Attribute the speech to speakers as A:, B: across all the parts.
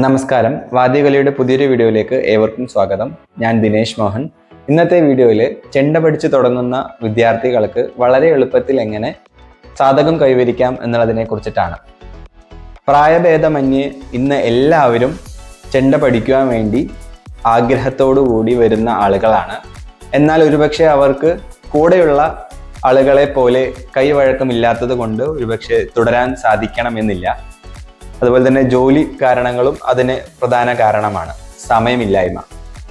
A: നമസ്കാരം. വാദ്യകലയുടെ പുതിയൊരു വീഡിയോയിലേക്ക് ഏവർക്കും സ്വാഗതം. ഞാൻ ദിനേശ് മോഹൻ. ഇന്നത്തെ വീഡിയോയിൽ ചെണ്ട പഠിച്ചു തുടങ്ങുന്ന വിദ്യാർത്ഥികൾക്ക് വളരെ എളുപ്പത്തിൽ എങ്ങനെ സാധകം കൈവരിക്കാം എന്നുള്ളതിനെ കുറിച്ചിട്ടാണ്. പ്രായഭേദമന്യേ ഇന്ന് എല്ലാവരും ചെണ്ട പഠിക്കുവാൻ വേണ്ടി കൂടി വരുന്ന ആളുകളാണ്. എന്നാൽ ഒരുപക്ഷെ അവർക്ക് കൂടെയുള്ള ആളുകളെ പോലെ കൈവഴക്കമില്ലാത്തത് കൊണ്ട് ഒരുപക്ഷെ തുടരാൻ സാധിക്കണമെന്നില്ല. അതുപോലെ തന്നെ ജോലി കാരണങ്ങളും അതിന് പ്രധാന കാരണമാണ്. സമയമില്ലായ്മ.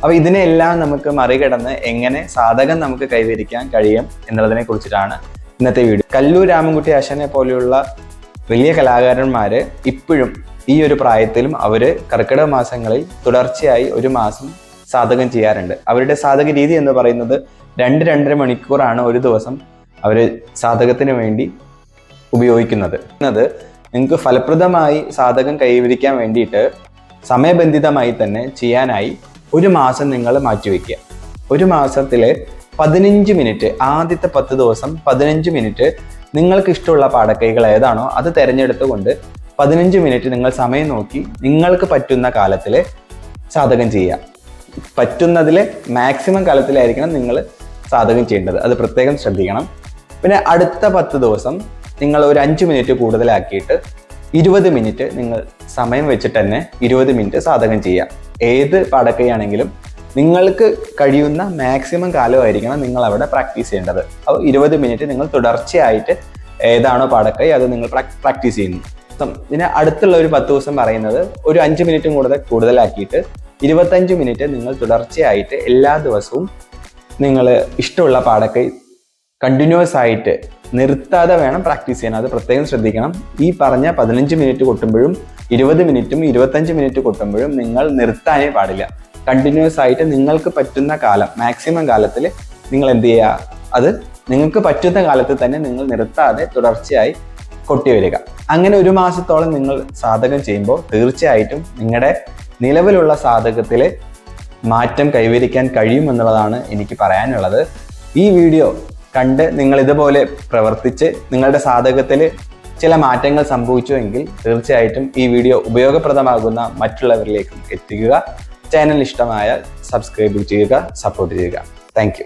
A: അപ്പോൾ ഇതിനെല്ലാം നമുക്ക് മറികടന്ന് എങ്ങനെ സാധകം നമുക്ക് കൈവരിക്കാൻ കഴിയും എന്നുള്ളതിനെ കുറിച്ചിട്ടാണ് ഇന്നത്തെ വീഡിയോ. കല്ലൂർ രാമൻകുട്ടി ആശാനെ പോലെയുള്ള വലിയ കലാകാരന്മാർ ഇപ്പോഴും ഈ ഒരു പ്രായത്തിലും അവർ കർക്കിടക മാസങ്ങളിൽ തുടർച്ചയായി ഒരു മാസം സാധകം ചെയ്യാറുണ്ട്. അവരുടെ സാധക രീതി എന്ന് പറയുന്നത് രണ്ട് രണ്ടര മണിക്കൂറാണ് ഒരു ദിവസം അവർ സാധകത്തിന് വേണ്ടി ഉപയോഗിക്കുന്നത്. നിങ്ങൾക്ക് ഫലപ്രദമായി സാധകം കൈവരിക്കാൻ വേണ്ടിയിട്ട് സമയബന്ധിതമായി തന്നെ ചെയ്യാനായി ഒരു മാസം നിങ്ങൾ മാറ്റിവെക്കുക ഒരു മാസത്തിലെ പതിനഞ്ച് മിനിറ്റ് ആദ്യത്തെ പത്ത് ദിവസം പതിനഞ്ച് മിനിറ്റ് നിങ്ങൾക്ക് ഇഷ്ടമുള്ള പാടക്കൈകൾ ഏതാണോ അത് തിരഞ്ഞെടുത്തുകൊണ്ട് പതിനഞ്ച് മിനിറ്റ് നിങ്ങൾ സമയം നോക്കി നിങ്ങൾക്ക് പറ്റുന്ന കാലത്തിൽ സാധകം ചെയ്യുക. പറ്റുന്നതിൽ മാക്സിമം കാലത്തിലായിരിക്കണം നിങ്ങൾ സാധകം ചെയ്യേണ്ടത്. അത് പ്രത്യേകം ശ്രദ്ധിക്കണം. പിന്നെ അടുത്ത പത്ത് ദിവസം നിങ്ങൾ ഒരു അഞ്ച് മിനിറ്റ് കൂടുതലാക്കിയിട്ട് ഇരുപത് മിനിറ്റ് നിങ്ങൾ സമയം വെച്ചിട്ട് തന്നെ ഇരുപത് മിനിറ്റ് സാധകം ചെയ്യാം. ഏത് പടക്കയാണെങ്കിലും നിങ്ങൾക്ക് കഴിയുന്ന മാക്സിമം കാലമായിരിക്കണം നിങ്ങൾ അവിടെ പ്രാക്ടീസ് ചെയ്യേണ്ടത്. അപ്പോൾ ഇരുപത് മിനിറ്റ് നിങ്ങൾ തുടർച്ചയായിട്ട് ഏതാണോ പടക്കൈ അത് നിങ്ങൾ പ്രാക്ടീസ് ചെയ്യുന്നു. പിന്നെ അടുത്തുള്ള ഒരു പത്ത് ദിവസം പറയുന്നത് ഒരു അഞ്ച് മിനിറ്റും കൂടുതൽ കൂടുതലാക്കിയിട്ട് ഇരുപത്തഞ്ച് മിനിറ്റ് നിങ്ങൾ തുടർച്ചയായിട്ട് എല്ലാ ദിവസവും നിങ്ങൾ ഇഷ്ടമുള്ള പാടക്കൈ കണ്ടിന്യൂസ് ആയിട്ട് നിർത്താതെ വേണം പ്രാക്ടീസ് ചെയ്യാൻ. അത് പ്രത്യേകം ശ്രദ്ധിക്കണം. ഈ പറഞ്ഞ പതിനഞ്ച് മിനിറ്റ് കൊട്ടുമ്പോഴും ഇരുപത് മിനിറ്റും ഇരുപത്തഞ്ച് മിനിറ്റ് കൊട്ടുമ്പോഴും നിങ്ങൾ നിർത്താനേ പാടില്ല. കണ്ടിന്യൂസ് ആയിട്ട് നിങ്ങൾക്ക് പറ്റുന്ന കാലം മാക്സിമം കാലത്തിൽ നിങ്ങൾ എന്ത് ചെയ്യുക അത് നിങ്ങൾക്ക് പറ്റുന്ന കാലത്ത് തന്നെ നിങ്ങൾ നിർത്താതെ തുടർച്ചയായി കൊട്ടി വരിക. അങ്ങനെ ഒരു മാസത്തോളം നിങ്ങൾ സാധകം ചെയ്യുമ്പോൾ തീർച്ചയായിട്ടും നിങ്ങളുടെ നിലവിലുള്ള സാധകത്തിൽ മാറ്റം കൈവരിക്കാൻ കഴിയുമെന്നുള്ളതാണ് എനിക്ക് പറയാനുള്ളത്. ഈ വീഡിയോ കണ്ട് നിങ്ങൾ ഇതുപോലെ പ്രവർത്തിച്ച് നിങ്ങളുടെ സാധകത്തിൽ ചില മാറ്റങ്ങൾ സംഭവിച്ചുവെങ്കിൽ തീർച്ചയായിട്ടും ഈ വീഡിയോ ഉപയോഗപ്രദമാകുന്ന മറ്റുള്ളവരിലേക്കും എത്തിക്കുക. ചാനൽ ഇഷ്ടമായാൽ സബ്സ്ക്രൈബ് ചെയ്യുക സപ്പോർട്ട് ചെയ്യുക. താങ്ക്